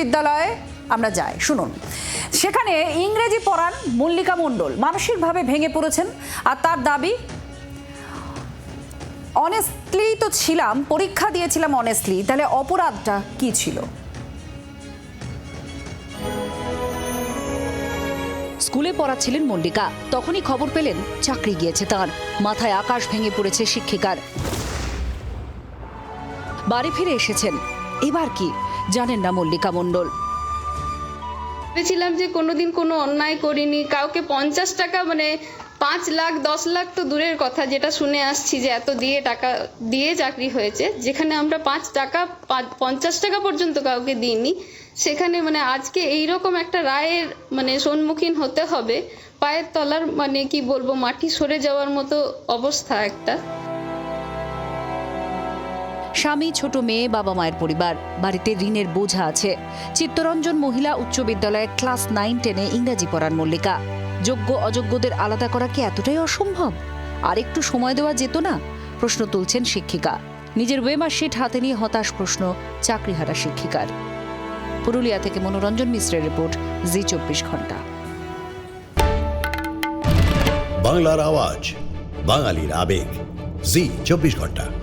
বিদ্যালয়ে আমরা যাই, শুনুন। সেখানে ইংরেজি পড়ান মল্লিকা মণ্ডল। মানসিকভাবে ভেঙে পড়েছেন আর তার দাবি অনেস্টলি তো ছিলাম, পরীক্ষা দিয়েছিলাম অনেস্টলি তাহলে অপরাধটা কি ছিল? স্কুলে পড়াচ্ছিলেন মল্লিকা। তখনই খবর পেলেন, চাকরি গিয়েছে তার। মাথায় আকাশ ভেঙে পড়েছে শিক্ষিকার। বাড়ি ফিরে এসেছেন। এবার কি? জানেন না মল্লিকা মণ্ডল। ভেবেছিলাম যে কোনোদিন কোনো অন্যায় করিনি, কাউকে পঞ্চাশ টাকা মানে পাঁচ লাখ, দশ লাখ তো দূরের কথা যেটা শুনে আসছি যে এত দিয়ে টাকা, দিয়ে চাকরি হয়েছে, যেখানে আমরা পাঁচ টাকা পঞ্চাশ টাকা পর্যন্ত কাউকে দিইনি, সেখানে মানে আজকে এইরকম একটা রায়ের মানে সম্মুখীন হতে হবে, পায়ের তলার মানে কি বলব, মাটি সরে যাওয়ার মতো অবস্থা একটা। স্বামী, ছোট মেয়ে, বাবা মায়ের পরিবার। বাড়িতে ঋণের বোঝা আছে। চিত্তরঞ্জন মহিলা উচ্চ বিদ্যালয়ে ক্লাস নাইন, টেনে ইংরাজি পড়ান মল্লিকা। যোগ্য, অযোগ্যদের আলাদা করা কি এতটাই অসম্ভব? আর একটু সময় দেওয়া যেত না? প্রশ্ন তুলছেন শিক্ষিকা। নিজের ওয়েমার্কশিট হাতে নিয়ে হতাশ প্রশ্ন চাকরিহারা শিক্ষিকার। পুরুলিয়া থেকে মনোরঞ্জন মিশ্রের রিপোর্ট, জি চব্বিশ ঘণ্টা। বাংলার আওয়াজ, বাঙালির আবেগ, জি চব্বিশ ঘণ্টা।